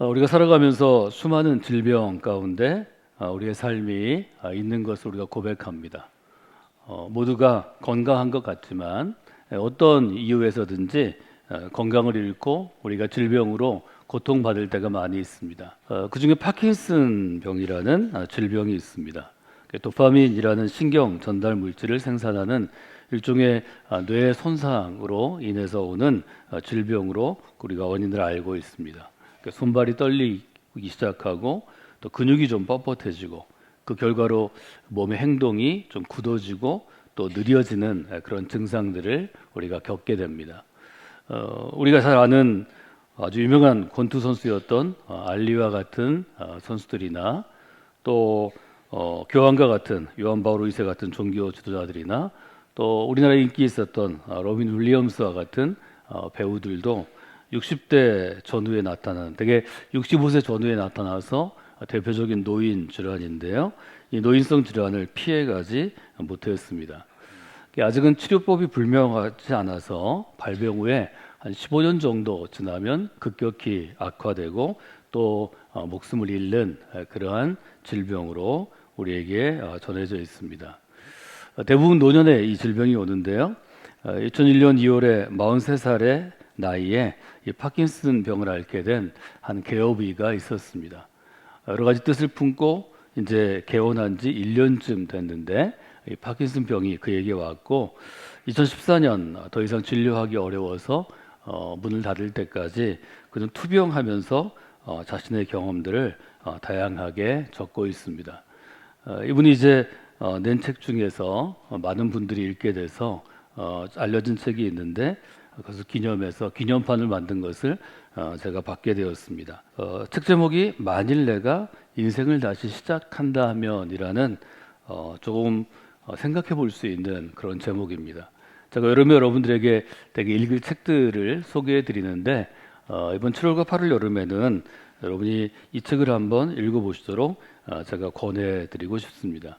어, 우리가 살아가면서 수많은 질병 가운데 어, 우리의 삶이 어, 있는 것을 우리가 고백합니다. 어, 모두가 건강한 것 같지만 에, 어떤 이유에서든지 어, 건강을 잃고 우리가 질병으로 고통받을 때가 많이 있습니다. 어, 그 중에 파킨슨 병이라는 어, 질병이 있습니다. 도파민이라는 신경 전달 물질을 생산하는 일종의 아, 뇌 손상으로 인해서 오는 어, 질병으로 우리가 원인을 알고 있습니다. 그러니까 손발이 떨리기 시작하고 또 근육이 좀 뻣뻣해지고 그 결과로 몸의 행동이 좀 굳어지고 또 느려지는 그런 증상들을 우리가 겪게 됩니다. 어, 우리가 잘 아는 아주 유명한 권투 선수였던 어, 알리와 같은 어, 선수들이나 또 어, 교황과 같은 요한 바오로 2세 같은 종교 지도자들이나 또 우리나라에 인기 있었던 어, 로빈 윌리엄스와 같은 어, 배우들도 60대 전후에 나타나는 되게 65세 전후에 나타나서 대표적인 노인 질환인데요. 이 노인성 질환을 피해가지 못했습니다. 아직은 치료법이 불명하지 않아서 발병 후에 한 15년 정도 지나면 급격히 악화되고 또 어, 목숨을 잃는 그러한 질병으로 우리에게 어, 전해져 있습니다. 어, 대부분 노년에 이 질병이 오는데요. 2001년 2월에 43살의 나이에 이 파킨슨 병을 앓게 된 한 개업의가 있었습니다. 여러 가지 뜻을 품고 이제 개원한 지 1년쯤 됐는데 이 파킨슨 병이 그에게 왔고 2014년 더 이상 진료하기 어려워서 어, 문을 닫을 때까지 그는 투병하면서 어, 자신의 경험들을 어, 다양하게 적고 있습니다. 어, 이분이 이제 어, 낸 책 중에서 어, 많은 분들이 읽게 돼서 어, 알려진 책이 있는데 그래서 기념해서 기념판을 만든 것을 어, 제가 받게 되었습니다. 어, 책 제목이 만일 내가 인생을 다시 시작한다면이라는 어, 조금 어, 생각해 볼 수 있는 그런 제목입니다. 제가 여름에 여러분들에게 되게 읽을 책들을 소개해 드리는데 어, 이번 7월과 8월 여름에는 여러분이 이 책을 한번 읽어보시도록 어, 제가 권해드리고 싶습니다.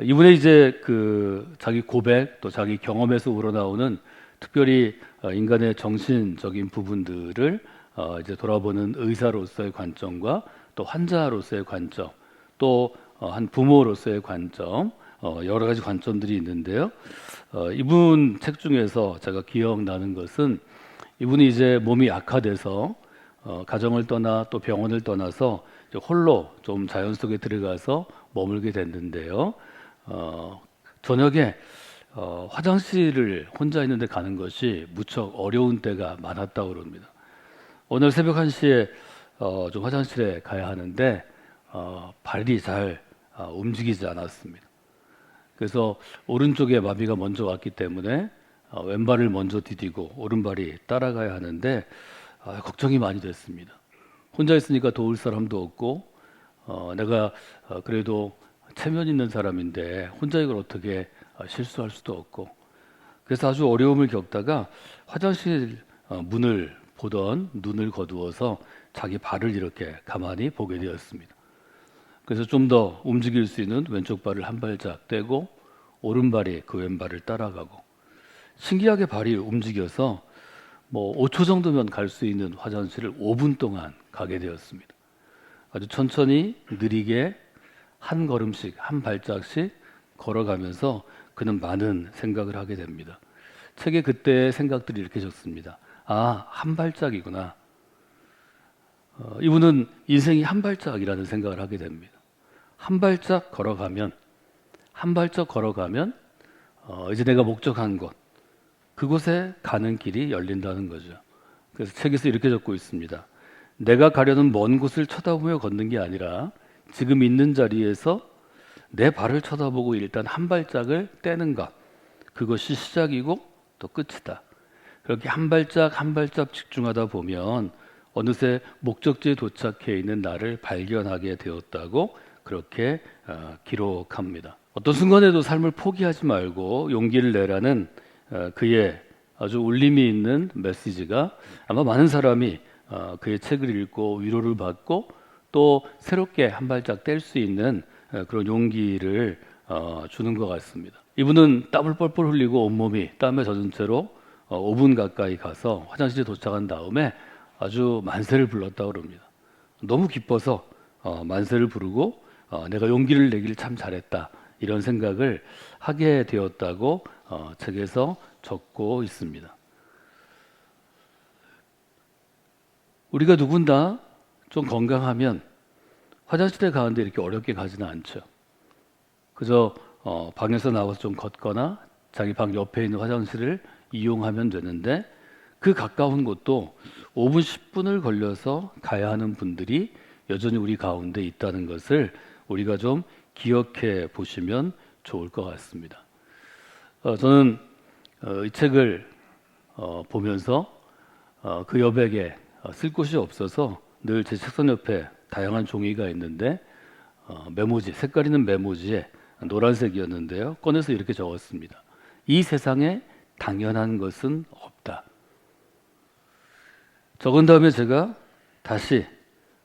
이분의 이제 그 자기 고백 또 자기 경험에서 우러나오는 특별히 어, 인간의 정신적인 부분들을 어, 이제 돌아보는 의사로서의 관점과 또 환자로서의 관점 또 한 부모로서의 관점 여러 가지 관점들이 있는데요. 이분 책 중에서 제가 기억나는 것은 이분이 이제 몸이 악화돼서 가정을 떠나 또 병원을 떠나서 홀로 좀 자연 속에 들어가서 머물게 됐는데요. 어, 저녁에 어, 화장실을 혼자 있는데 가는 것이 무척 어려운 때가 많았다고 그럽니다. 오늘 새벽 1시에 어, 좀 화장실에 가야 하는데 어, 발이 잘 어, 움직이지 않았습니다. 그래서 오른쪽에 마비가 먼저 왔기 때문에 어, 왼발을 먼저 디디고 오른발이 따라가야 하는데 아, 걱정이 많이 됐습니다. 혼자 있으니까 도울 사람도 없고 어, 내가 어, 그래도 체면 있는 사람인데 혼자 이걸 어떻게 어, 실수할 수도 없고 그래서 아주 어려움을 겪다가 화장실 어, 문을 보던 눈을 거두어서 자기 발을 이렇게 가만히 보게 되었습니다. 그래서 좀 더 움직일 수 있는 왼쪽 발을 한 발짝 떼고 오른발이 그 왼발을 따라가고 신기하게 발이 움직여서 뭐 5초 정도면 갈 수 있는 화장실을 5분 동안 가게 되었습니다. 아주 천천히 느리게 한 걸음씩 한 발짝씩 걸어가면서 그는 많은 생각을 하게 됩니다. 책에 그때 생각들이 이렇게 적습니다. 아, 한 발짝이구나. 어, 이분은 인생이 한 발짝이라는 생각을 하게 됩니다. 한 발짝 걸어가면, 한 발짝 걸어가면, 어, 이제 내가 목적한 곳, 그곳에 가는 길이 열린다는 거죠. 그래서 책에서 이렇게 적고 있습니다. 내가 가려는 먼 곳을 쳐다보며 걷는 게 아니라 지금 있는 자리에서 내 발을 쳐다보고 일단 한 발짝을 떼는 것. 그것이 시작이고 또 끝이다. 그렇게 한 발짝 한 발짝 집중하다 보면 어느새 목적지에 도착해 있는 나를 발견하게 되었다고 그렇게 어, 기록합니다. 어떤 순간에도 삶을 포기하지 말고 용기를 내라는 어, 그의 아주 울림이 있는 메시지가 아마 많은 사람이 어, 그의 책을 읽고 위로를 받고 또 새롭게 한 발짝 뗄 수 있는 어, 그런 용기를 어, 주는 것 같습니다. 이분은 땀을 뻘뻘 흘리고 온몸이 땀에 젖은 채로 5분 가까이 가서 화장실에 도착한 다음에 아주 만세를 불렀다고 그럽니다. 너무 기뻐서 어, 만세를 부르고 어, 내가 용기를 내길 참 잘했다 이런 생각을 하게 되었다고 어, 책에서 적고 있습니다. 우리가 누군가 좀 건강하면 화장실에 가는데 이렇게 어렵게 가지는 않죠. 그저 어, 방에서 나와서 좀 걷거나 자기 방 옆에 있는 화장실을 이용하면 되는데 그 가까운 곳도 5분 10분을 걸려서 가야 하는 분들이 여전히 우리 가운데 있다는 것을 우리가 좀 기억해 보시면 좋을 것 같습니다. 어, 저는 어, 이 책을 어, 보면서 어, 그 여백에 어, 쓸 곳이 없어서 늘 제 책상 옆에 다양한 종이가 있는데 어, 메모지 색깔 있는 메모지에 노란색이었는데요. 꺼내서 이렇게 적었습니다. 이 세상에 당연한 것은 없다. 적은 다음에 제가 다시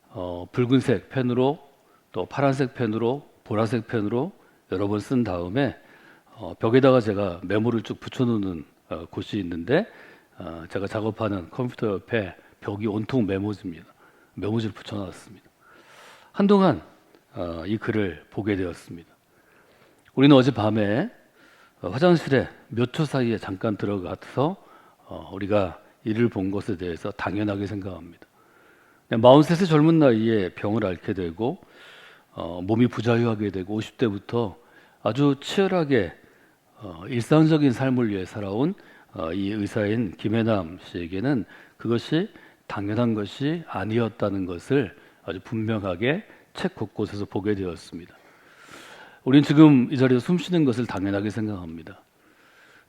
어, 붉은색 펜으로 또 파란색 펜으로 보라색 펜으로 여러 번 쓴 다음에 어, 벽에다가 제가 메모를 쭉 붙여놓는 어, 곳이 있는데 어, 제가 작업하는 컴퓨터 옆에 벽이 온통 메모지입니다. 메모지를 붙여놨습니다. 한동안 어, 이 글을 보게 되었습니다. 우리는 어젯밤에 어, 화장실에 몇 초 사이에 잠깐 들어가서 어, 우리가 이를 본 것에 대해서 당연하게 생각합니다. 43세 젊은 나이에 병을 앓게 되고 어, 몸이 부자유하게 되고 50대부터 아주 치열하게 어, 일상적인 삶을 위해 살아온 어, 이 의사인 김혜남 씨에게는 그것이 당연한 것이 아니었다는 것을 아주 분명하게 책 곳곳에서 보게 되었습니다. 우리는 지금 이 자리에서 숨 쉬는 것을 당연하게 생각합니다.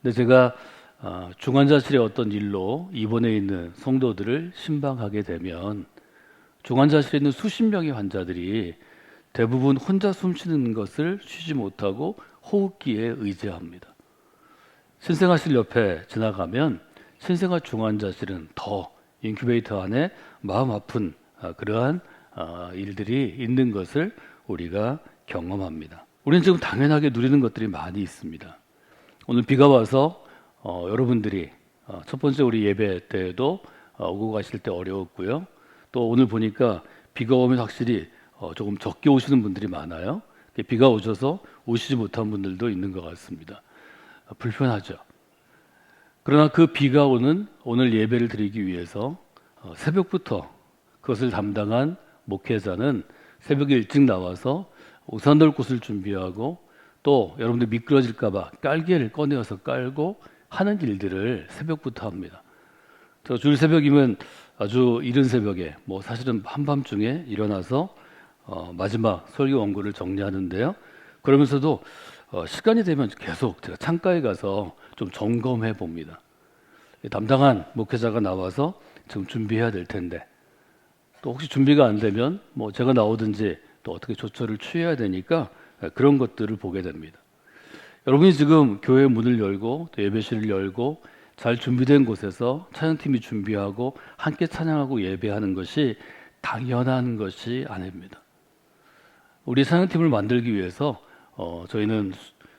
근데 제가 어, 중환자실의 어떤 일로 입원해 있는 성도들을 신방하게 되면 중환자실에 있는 수십 명의 환자들이 대부분 혼자 숨 쉬는 것을 쉬지 못하고 호흡기에 의지합니다. 신생아실 옆에 지나가면 신생아 중환자실은 더 인큐베이터 안에 마음 아픈 아, 그러한 아, 일들이 있는 것을 우리가 경험합니다. 우리는 지금 당연하게 누리는 것들이 많이 있습니다. 오늘 비가 와서 어, 여러분들이 어, 첫 번째 우리 예배 때에도 어, 오고 가실 때 어려웠고요. 또 오늘 보니까 비가 오면 확실히 어, 조금 적게 오시는 분들이 많아요. 비가 오셔서 오시지 못한 분들도 있는 것 같습니다. 어, 불편하죠. 그러나 그 비가 오는 오늘 예배를 드리기 위해서 어, 새벽부터 그것을 담당한 목회자는 새벽에 일찍 나와서 우산 널 곳을 준비하고 또 여러분들 미끄러질까봐 깔개를 꺼내어서 깔고 하는 일들을 새벽부터 합니다. 저 주일 새벽이면 아주 이른 새벽에 뭐 사실은 한밤중에 일어나서 어, 마지막 설교 원고를 정리하는데요. 그러면서도 어, 시간이 되면 계속 제가 창가에 가서 좀 점검해 봅니다. 담당한 목회자가 나와서 지금 준비해야 될 텐데 또 혹시 준비가 안 되면 뭐 제가 나오든지 또 어떻게 조처를 취해야 되니까 그런 것들을 보게 됩니다. 여러분이 지금 교회 문을 열고 또 예배실을 열고 잘 준비된 곳에서 찬양팀이 준비하고 함께 찬양하고 예배하는 것이 당연한 것이 아닙니다. 우리 찬양팀을 만들기 위해서 어, 저희는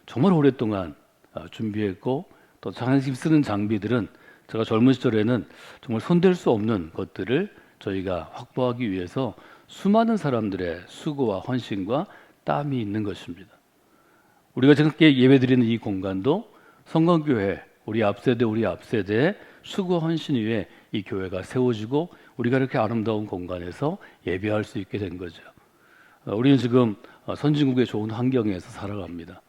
정말 오랫동안 어, 준비했고 또 찬양팀 쓰는 장비들은 제가 젊은 시절에는 정말 손댈 수 없는 것들을 저희가 확보하기 위해서 수많은 사람들의 수고와 헌신과 땀이 있는 것입니다. 우리가 지금 예배드리는 이 공간도 성광교회 우리 앞세대 우리 앞세대의 수고 헌신 위에 이 교회가 세워지고 우리가 이렇게 아름다운 공간에서 예배할 수 있게 된 거죠. 어, 우리는 지금 어, 선진국의 좋은 환경에서 살아갑니다.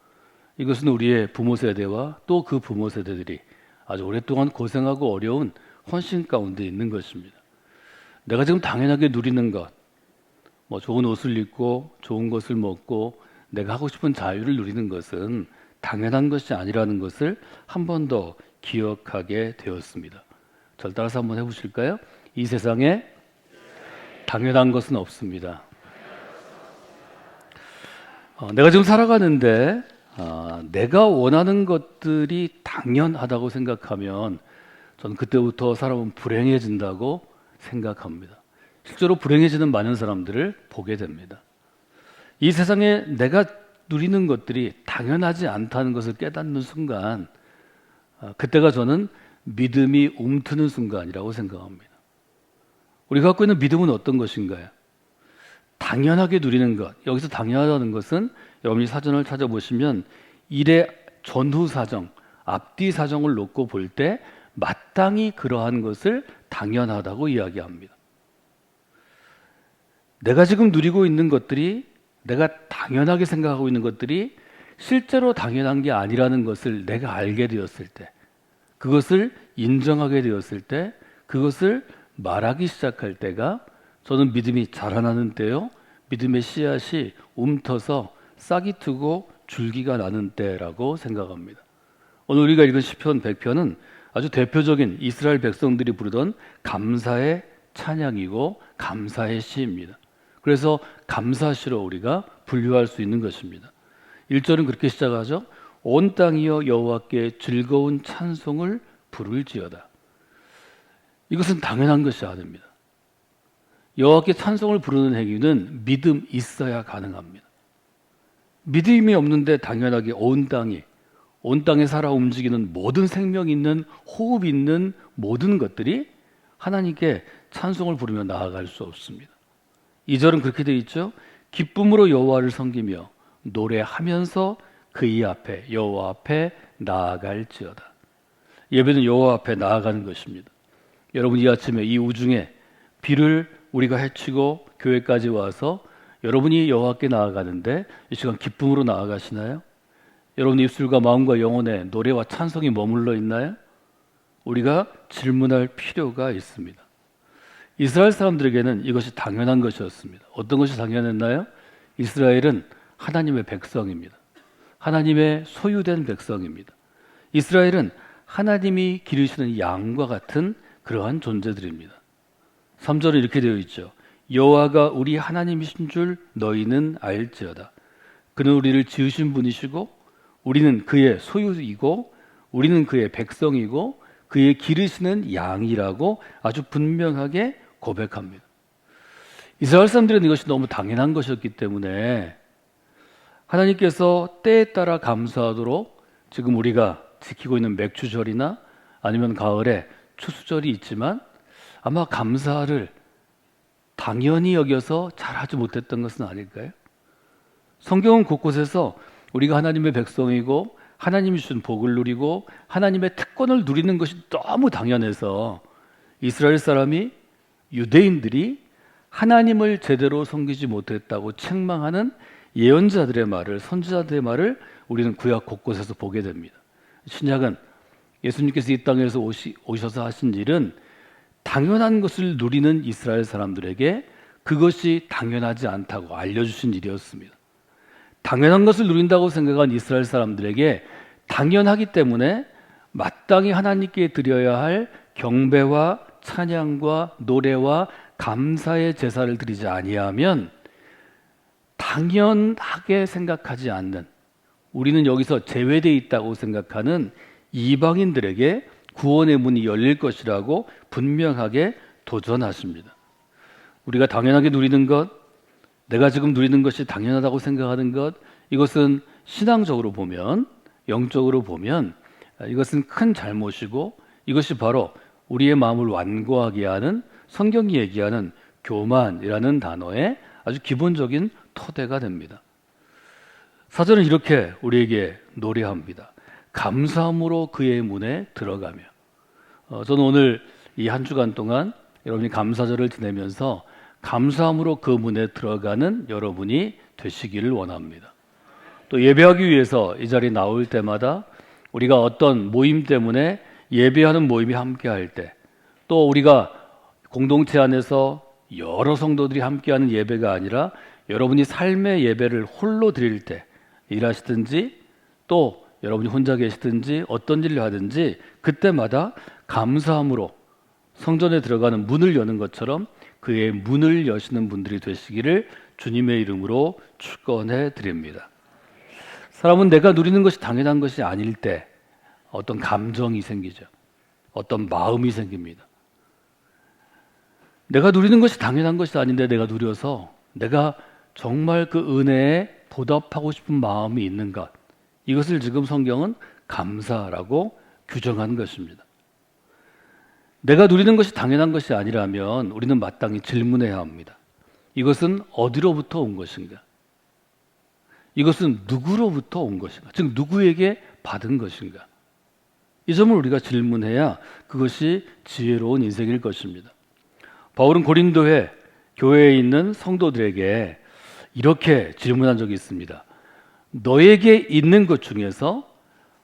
이것은 우리의 부모 세대와 또 그 부모 세대들이 아주 오랫동안 고생하고 어려운 헌신 가운데 있는 것입니다. 내가 지금 당연하게 누리는 것, 뭐 좋은 옷을 입고 좋은 것을 먹고 내가 하고 싶은 자유를 누리는 것은 당연한 것이 아니라는 것을 한 번 더 기억하게 되었습니다. 절 따라서 한번 해보실까요? 이 세상에 당연한 것은 없습니다. 어, 내가 지금 살아가는데 어, 내가 원하는 것들이 당연하다고 생각하면 저는 그때부터 사람은 불행해진다고 생각합니다. 실제로 불행해지는 많은 사람들을 보게 됩니다. 이 세상에 내가 누리는 것들이 당연하지 않다는 것을 깨닫는 순간, 아, 그때가 저는 믿음이 움트는 순간이라고 생각합니다. 우리가 갖고 있는 믿음은 어떤 것인가요? 당연하게 누리는 것. 여기서 당연하다는 것은 여러분이 사전을 찾아보시면 일의 전후 사정, 앞뒤 사정을 놓고 볼 때 마땅히 그러한 것을 당연하다고 이야기합니다. 내가 지금 누리고 있는 것들이 내가 당연하게 생각하고 있는 것들이 실제로 당연한 게 아니라는 것을 내가 알게 되었을 때, 그것을 인정하게 되었을 때, 그것을 말하기 시작할 때가 저는 믿음이 자라나는 때요, 믿음의 씨앗이 움터서 싹이 트고 줄기가 나는 때라고 생각합니다. 오늘 우리가 읽은 시편 100편은 아주 대표적인 이스라엘 백성들이 부르던 감사의 찬양이고 감사의 시입니다. 그래서 감사시로 우리가 분류할 수 있는 것입니다. 1절은 그렇게 시작하죠. 온 땅이여 여호와께 즐거운 찬송을 부를지어다. 이것은 당연한 것이 아닙니다. 여호와께 찬송을 부르는 행위는 믿음 있어야 가능합니다. 믿음이 없는데 당연하게 온 땅이 온 땅에 살아 움직이는 모든 생명 있는 호흡 있는 모든 것들이 하나님께 찬송을 부르며 나아갈 수 없습니다. 이 절은 그렇게 되어 있죠. 기쁨으로 여호와를 섬기며 노래하면서 그이 앞에 여호와 앞에 나아갈지어다. 예배는 여호와 앞에 나아가는 것입니다. 여러분 이 아침에 이 우중에 비를 우리가 헤치고 교회까지 와서 여러분이 여호와께 나아가는데 이 시간 기쁨으로 나아가시나요? 여러분 입술과 마음과 영혼에 노래와 찬송이 머물러 있나요? 우리가 질문할 필요가 있습니다. 이스라엘 사람들에게는 이것이 당연한 것이었습니다. 어떤 것이 당연했나요? 이스라엘은 하나님의 백성입니다. 하나님의 소유된 백성입니다. 이스라엘은 하나님이 기르시는 양과 같은 그러한 존재들입니다. 3절은 이렇게 되어 있죠. 여호와가 우리 하나님이신 줄 너희는 알지어다. 그는 우리를 지으신 분이시고 우리는 그의 소유이고 우리는 그의 백성이고 그의 기르시는 양이라고 아주 분명하게 고백합니다. 이스라엘 사람들은 이것이 너무 당연한 것이었기 때문에 하나님께서 때에 따라 감사하도록 지금 우리가 지키고 있는 맥주절이나 아니면 가을에 추수절이 있지만 아마 감사를 당연히 여겨서 잘하지 못했던 것은 아닐까요? 성경은 곳곳에서 우리가 하나님의 백성이고 하나님이 주신 복을 누리고 하나님의 특권을 누리는 것이 너무 당연해서 이스라엘 사람이 유대인들이 하나님을 제대로 섬기지 못했다고 책망하는 예언자들의 말을 선지자들의 말을 우리는 구약 곳곳에서 보게 됩니다. 신약은 예수님께서 이 땅에서 오시, 오셔서 하신 일은 당연한 것을 누리는 이스라엘 사람들에게 그것이 당연하지 않다고 알려주신 일이었습니다. 당연한 것을 누린다고 생각한 이스라엘 사람들에게 당연하기 때문에 마땅히 하나님께 드려야 할 경배와 찬양과 노래와 감사의 제사를 드리지 아니하면 당연하게 생각하지 않는 우리는 여기서 제외되어 있다고 생각하는 이방인들에게 구원의 문이 열릴 것이라고 분명하게 도전하십니다. 우리가 당연하게 누리는 것, 내가 지금 누리는 것이 당연하다고 생각하는 것, 이것은 신앙적으로 보면, 영적으로 보면 이것은 큰 잘못이고 이것이 바로 우리의 마음을 완고하게 하는 성경이 얘기하는 교만이라는 단어의 아주 기본적인 토대가 됩니다. 사전은 이렇게 우리에게 노래합니다. 감사함으로 그의 문에 들어가며. 어, 저는 오늘 이 한 주간 동안 여러분이 감사절을 지내면서 감사함으로 그 문에 들어가는 여러분이 되시기를 원합니다. 또 예배하기 위해서 이 자리에 나올 때마다 우리가 어떤 모임 때문에 예배하는 모임이 함께 할 때, 또 우리가 공동체 안에서 여러 성도들이 함께하는 예배가 아니라 여러분이 삶의 예배를 홀로 드릴 때 일하시든지 또 여러분이 혼자 계시든지 어떤 일을 하든지 그때마다 감사함으로 성전에 들어가는 문을 여는 것처럼 그의 문을 여시는 분들이 되시기를 주님의 이름으로 축원해 드립니다. 사람은 내가 누리는 것이 당연한 것이 아닐 때 어떤 감정이 생기죠. 어떤 마음이 생깁니다. 내가 누리는 것이 당연한 것이 아닌데 내가 누려서 내가 정말 그 은혜에 보답하고 싶은 마음이 있는 것. 이것을 지금 성경은 감사라고 규정한 것입니다. 내가 누리는 것이 당연한 것이 아니라면 우리는 마땅히 질문해야 합니다. 이것은 어디로부터 온 것인가? 이것은 누구로부터 온 것인가? 즉 누구에게 받은 것인가? 이 점을 우리가 질문해야 그것이 지혜로운 인생일 것입니다. 바울은 고린도에 교회에 있는 성도들에게 이렇게 질문한 적이 있습니다. 너에게 있는 것 중에서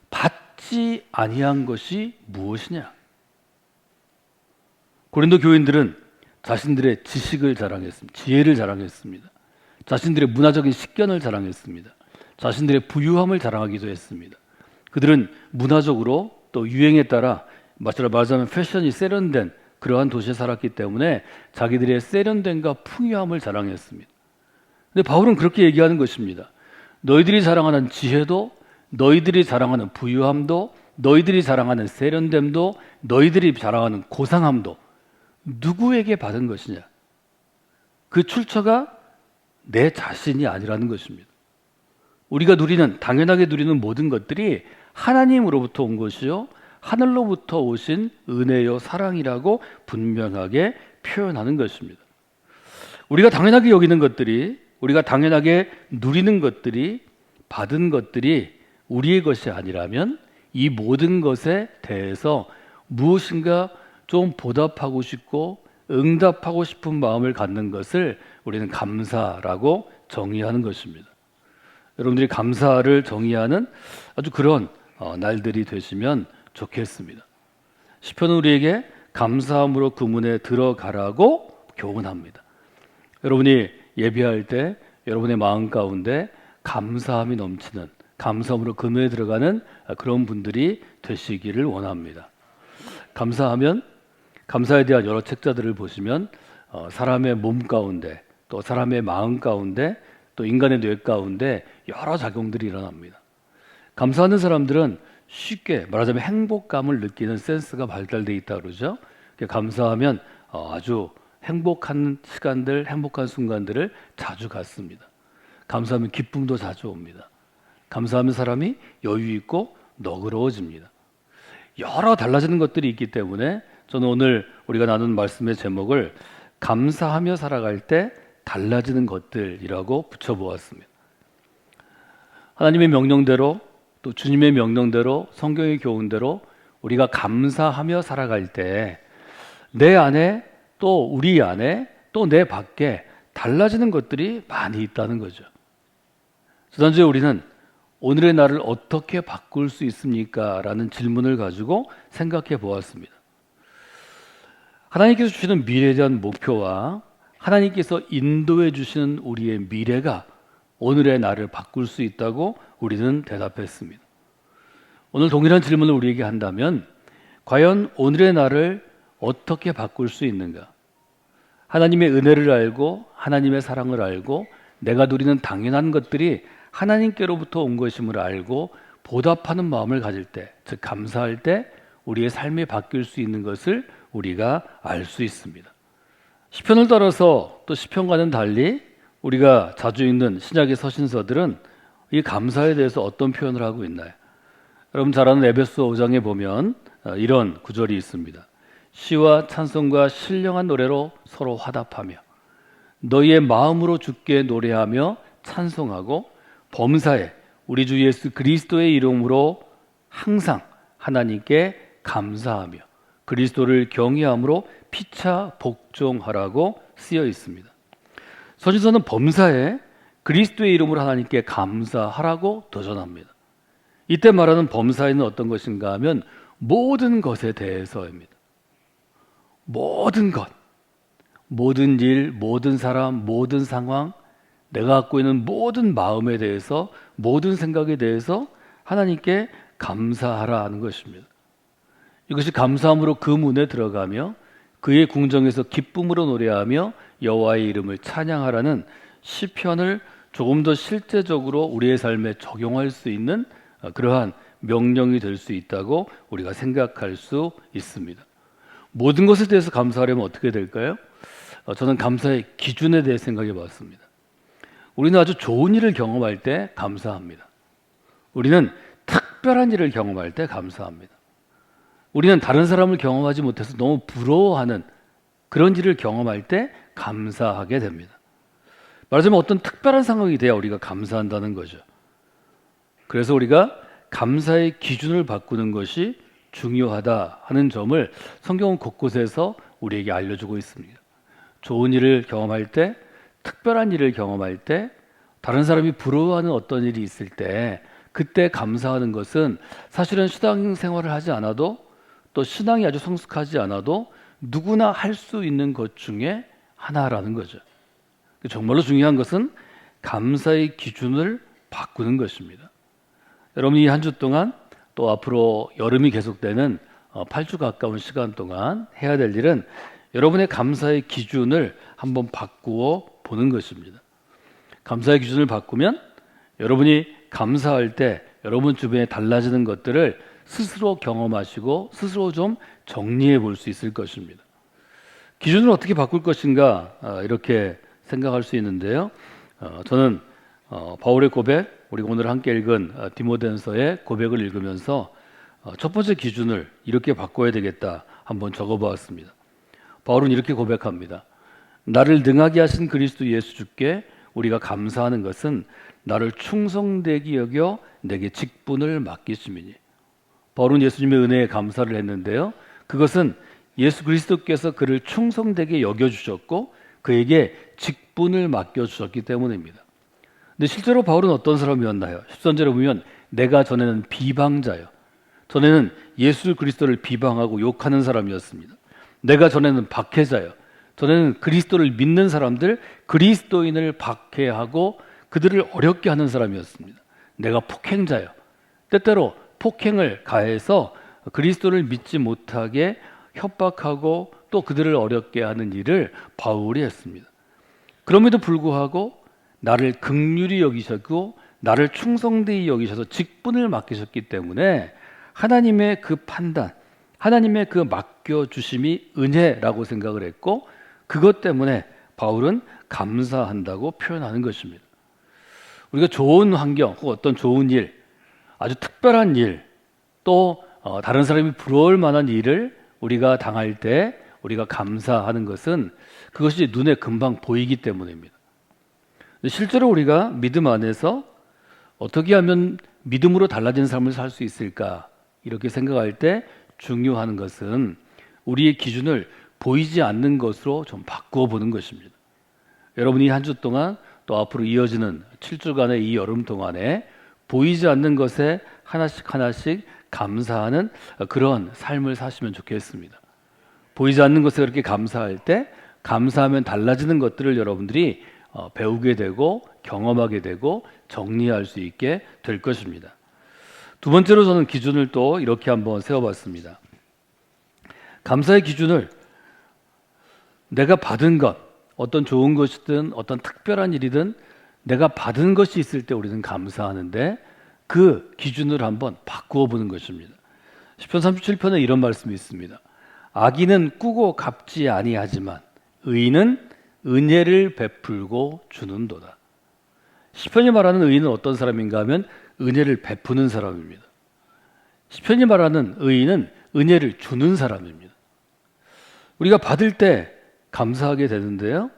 받지 아니한 것이 무엇이냐? 고린도 교인들은 자신들의 지식을 자랑했습니다. 지혜를 자랑했습니다. 자신들의 문화적인 식견을 자랑했습니다. 자신들의 부유함을 자랑하기도 했습니다. 그들은 문화적으로 또 유행에 따라 말하자면 패션이 세련된 그러한 도시에 살았기 때문에 자기들의 세련됨과 풍요함을 자랑했습니다. 근데 바울은 그렇게 얘기하는 것입니다. 너희들이 자랑하는 지혜도 너희들이 자랑하는 부유함도 너희들이 자랑하는 세련됨도 너희들이 자랑하는 고상함도 누구에게 받은 것이냐? 그 출처가 내 자신이 아니라는 것입니다. 우리가 누리는 당연하게 누리는 모든 것들이 하나님으로부터 온 것이요 하늘로부터 오신 은혜요 사랑이라고 분명하게 표현하는 것입니다. 우리가 당연하게 여기는 것들이 우리가 당연하게 누리는 것들이 받은 것들이 우리의 것이 아니라면 이 모든 것에 대해서 무엇인가 좀 보답하고 싶고 응답하고 싶은 마음을 갖는 것을 우리는 감사라고 정의하는 것입니다. 여러분들이 감사를 정의하는 아주 그런 어, 날들이 되시면 좋겠습니다. 시편은 우리에게 감사함으로 그 문에 들어가라고 교훈합니다. 여러분이 예배할 때 여러분의 마음 가운데 감사함이 넘치는 감사함으로 그 문에 들어가는 그런 분들이 되시기를 원합니다. 감사하면 감사에 대한 여러 책자들을 보시면 어, 사람의 몸 가운데 또 사람의 마음 가운데 또 인간의 뇌 가운데 여러 작용들이 일어납니다. 감사하는 사람들은 쉽게 말하자면 행복감을 느끼는 센스가 발달돼 있다 그러죠. 감사하면 어, 아주 행복한 시간들, 행복한 순간들을 자주 갖습니다. 감사하면 기쁨도 자주 옵니다. 감사하면 사람이 여유 있고 너그러워집니다. 여러 달라지는 것들이 있기 때문에 저는 오늘 우리가 나눈 말씀의 제목을 감사하며 살아갈 때 달라지는 것들이라고 붙여보았습니다. 하나님의 명령대로 또 주님의 명령대로 성경의 교훈대로 우리가 감사하며 살아갈 때 내 안에 또 우리 안에 또 내 밖에 달라지는 것들이 많이 있다는 거죠. 지난주에 우리는 오늘의 나를 어떻게 바꿀 수 있습니까? 라는 질문을 가지고 생각해 보았습니다. 하나님께서 주시는 미래에 대한 목표와 하나님께서 인도해 주시는 우리의 미래가 오늘의 나를 바꿀 수 있다고 우리는 대답했습니다. 오늘 동일한 질문을 우리에게 한다면 과연 오늘의 나를 어떻게 바꿀 수 있는가? 하나님의 은혜를 알고 하나님의 사랑을 알고 내가 누리는 당연한 것들이 하나님께로부터 온 것임을 알고 보답하는 마음을 가질 때, 즉 감사할 때 우리의 삶이 바뀔 수 있는 것을 우리가 알 수 있습니다. 시편을 따라서 또 시편과는 달리 우리가 자주 읽는 신약의 서신서들은 이 감사에 대해서 어떤 표현을 하고 있나요? 여러분 잘 아는 에베소 5장에 보면 어, 이런 구절이 있습니다. 시와 찬송과 신령한 노래로 서로 화답하며 너희의 마음으로 주께 노래하며 찬송하고 범사에 우리 주 예수 그리스도의 이름으로 항상 하나님께 감사하며 그리스도를 경외함으로 피차 복종하라고 쓰여 있습니다. 서신서는 범사에 그리스도의 이름으로 하나님께 감사하라고 도전합니다. 이때 말하는 범사에는 어떤 것인가 하면 모든 것에 대해서입니다. 모든 것, 모든 일, 모든 사람, 모든 상황, 내가 갖고 있는 모든 마음에 대해서, 모든 생각에 대해서 하나님께 감사하라 는 것입니다. 이것이 감사함으로 그 문에 들어가며 그의 궁정에서 기쁨으로 노래하며 여호와의 이름을 찬양하라는 시편을 조금 더 실제적으로 우리의 삶에 적용할 수 있는 그러한 명령이 될 수 있다고 우리가 생각할 수 있습니다. 모든 것에 대해서 감사하려면 어떻게 될까요? 어, 저는 감사의 기준에 대해 생각해 봤습니다. 우리는 아주 좋은 일을 경험할 때 감사합니다. 우리는 특별한 일을 경험할 때 감사합니다. 우리는 다른 사람을 경험하지 못해서 너무 부러워하는 그런 일을 경험할 때 감사하게 됩니다. 말하자면 어떤 특별한 상황이 돼야 우리가 감사한다는 거죠. 그래서 우리가 감사의 기준을 바꾸는 것이 중요하다 하는 점을 성경은 곳곳에서 우리에게 알려주고 있습니다. 좋은 일을 경험할 때, 특별한 일을 경험할 때, 다른 사람이 부러워하는 어떤 일이 있을 때, 그때 감사하는 것은 사실은 신앙 생활을 하지 않아도 또 신앙이 아주 성숙하지 않아도 누구나 할 수 있는 것 중에 하나라는 거죠. 정말로 중요한 것은 감사의 기준을 바꾸는 것입니다. 여러분 이 한 주 동안 또 앞으로 여름이 계속되는 8주 어, 가까운 시간 동안 해야 될 일은 여러분의 감사의 기준을 한번 바꾸어 보는 것입니다. 감사의 기준을 바꾸면 여러분이 감사할 때 여러분 주변에 달라지는 것들을 스스로 경험하시고 스스로 좀 정리해 볼 수 있을 것입니다. 기준을 어떻게 바꿀 것인가 어, 이렇게 생각할 수 있는데요. 어, 저는 바울의 고백, 우리 오늘 함께 읽은 디모덴서의 고백을 읽으면서 첫 번째 기준을 이렇게 바꿔야 되겠다 한번 적어보았습니다. 바울은 이렇게 고백합니다. 나를 능하게 하신 그리스도 예수 주께 우리가 감사하는 것은 나를 충성되게 여겨 내게 직분을 맡기심이니. 바울은 예수님의 은혜에 감사를 했는데요. 그것은 예수 그리스도께서 그를 충성되게 여겨 주셨고 그에게 직분을 맡겨 주셨기 때문입니다. 근데 실제로 바울은 어떤 사람이었나요? 10선절에 보면 내가 전에는 비방자요. 전에는 예수 그리스도를 비방하고 욕하는 사람이었습니다. 내가 전에는 박해자요. 전에는 그리스도를 믿는 사람들, 그리스도인을 박해하고 그들을 어렵게 하는 사람이었습니다. 내가 폭행자요. 때때로 폭행을 가해서 그리스도를 믿지 못하게 협박하고 또 그들을 어렵게 하는 일을 바울이 했습니다. 그럼에도 불구하고 나를 극률히 여기셨고 나를 충성되이 여기셔서 직분을 맡기셨기 때문에 하나님의 그 판단, 하나님의 그 맡겨 주심이 은혜라고 생각을 했고 그것 때문에 바울은 감사한다고 표현하는 것입니다. 우리가 좋은 환경 혹은 어떤 좋은 일, 아주 특별한 일, 또 어, 다른 사람이 부러울 만한 일을 우리가 당할 때 우리가 감사하는 것은 그것이 눈에 금방 보이기 때문입니다. 실제로 우리가 믿음 안에서 어떻게 하면 믿음으로 달라진 삶을 살 수 있을까 이렇게 생각할 때 중요한 것은 우리의 기준을 보이지 않는 것으로 좀 바꾸어 보는 것입니다. 여러분이 한 주 동안 또 앞으로 이어지는 7주간의 이 여름 동안에 보이지 않는 것에 하나씩 하나씩 감사하는 그런 삶을 사시면 좋겠습니다. 보이지 않는 것에 그렇게 감사할 때 감사하면 달라지는 것들을 여러분들이 어, 배우게 되고 경험하게 되고 정리할 수 있게 될 것입니다. 두 번째로 저는 기준을 또 이렇게 한번 세워봤습니다. 감사의 기준을 내가 받은 것, 어떤 좋은 것이든 어떤 특별한 일이든 내가 받은 것이 있을 때 우리는 감사하는데 그 기준을 한번 바꾸어 보는 것입니다. 10편 37편에 이런 말씀이 있습니다. 악인은 꾸고 갚지 아니하지만 의인은 은혜를 베풀고 주는도다. 10편이 말하는 의인은 어떤 사람인가 하면 은혜를 베푸는 사람입니다. 시편이 말하는 의인은 은혜를 주는 사람입니다. 우리가 받을 때 감사하게 되는데요.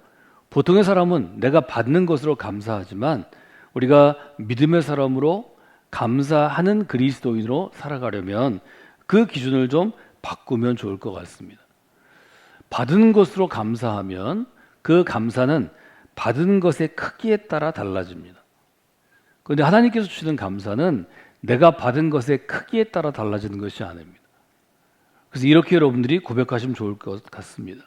보통의 사람은 내가 받는 것으로 감사하지만 우리가 믿음의 사람으로 감사하는 그리스도인으로 살아가려면 그 기준을 좀 바꾸면 좋을 것 같습니다. 받은 것으로 감사하면 그 감사는 받은 것의 크기에 따라 달라집니다. 그런데 하나님께서 주시는 감사는 내가 받은 것의 크기에 따라 달라지는 것이 아닙니다. 그래서 이렇게 여러분들이 고백하시면 좋을 것 같습니다.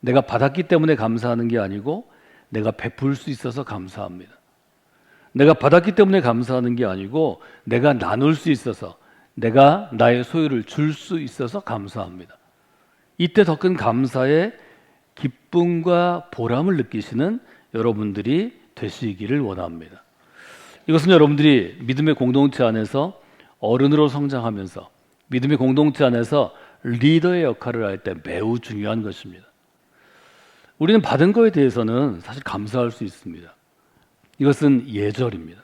내가 받았기 때문에 감사하는 게 아니고 내가 베풀 수 있어서 감사합니다. 내가 받았기 때문에 감사하는 게 아니고 내가 나눌 수 있어서 내가 나의 소유를 줄 수 있어서 감사합니다. 이때 더 큰 감사의 기쁨과 보람을 느끼시는 여러분들이 되시기를 원합니다. 이것은 여러분들이 믿음의 공동체 안에서 어른으로 성장하면서 믿음의 공동체 안에서 리더의 역할을 할 때 매우 중요한 것입니다. 우리는 받은 거에 대해서는 사실 감사할 수 있습니다. 이것은 예절입니다.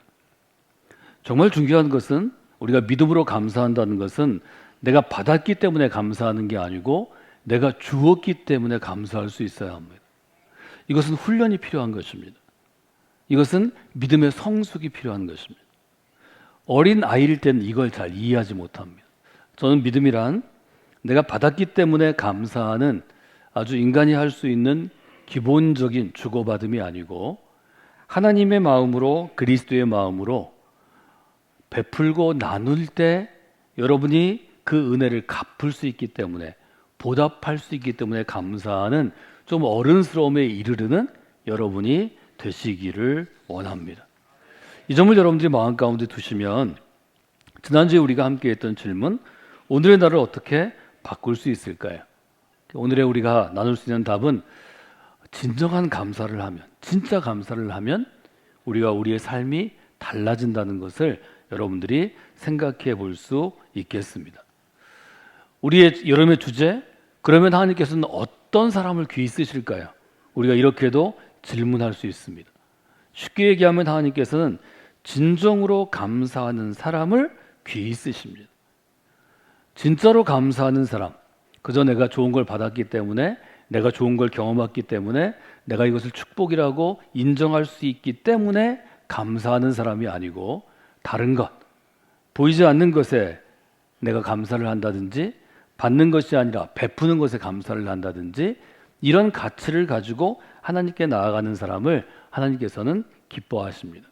정말 중요한 것은 우리가 믿음으로 감사한다는 것은 내가 받았기 때문에 감사하는 게 아니고 내가 주었기 때문에 감사할 수 있어야 합니다. 이것은 훈련이 필요한 것입니다. 이것은 믿음의 성숙이 필요한 것입니다. 어린 아이일 때는 이걸 잘 이해하지 못합니다. 저는 믿음이란 내가 받았기 때문에 감사하는 아주 인간이 할 수 있는 기본적인 주고받음이 아니고 하나님의 마음으로 그리스도의 마음으로 베풀고 나눌 때 여러분이 그 은혜를 갚을 수 있기 때문에 보답할 수 있기 때문에 감사하는 좀 어른스러움에 이르르는 여러분이 되시기를 원합니다. 이 점을 여러분들이 마음 가운데 두시면 지난주에 우리가 함께 했던 질문 오늘의 나를 어떻게 바꿀 수 있을까요? 오늘의 우리가 나눌 수 있는 답은 진정한 감사를 하면 진짜 감사를 하면 우리가 우리의 삶이 달라진다는 것을 여러분들이 생각해 볼 수 있겠습니다. 우리의 여름의 주제 그러면 하나님께서는 어떤 사람을 귀히 쓰실까요? 우리가 이렇게도 질문할 수 있습니다. 쉽게 얘기하면 하나님께서는 진정으로 감사하는 사람을 귀히 쓰십니다. 진짜로 감사하는 사람, 그저 내가 좋은 걸 받았기 때문에 내가 좋은 걸 경험했기 때문에 내가 이것을 축복이라고 인정할 수 있기 때문에 감사하는 사람이 아니고 다른 것, 보이지 않는 것에 내가 감사를 한다든지 받는 것이 아니라 베푸는 것에 감사를 한다든지 이런 가치를 가지고 하나님께 나아가는 사람을 하나님께서는 기뻐하십니다.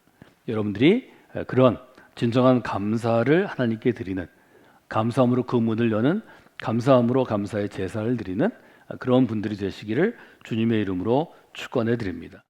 여러분들이 그런 진정한 감사를 하나님께 드리는 감사함으로 그 문을 여는 감사함으로 감사의 제사를 드리는 그런 분들이 되시기를 주님의 이름으로 축원해 드립니다.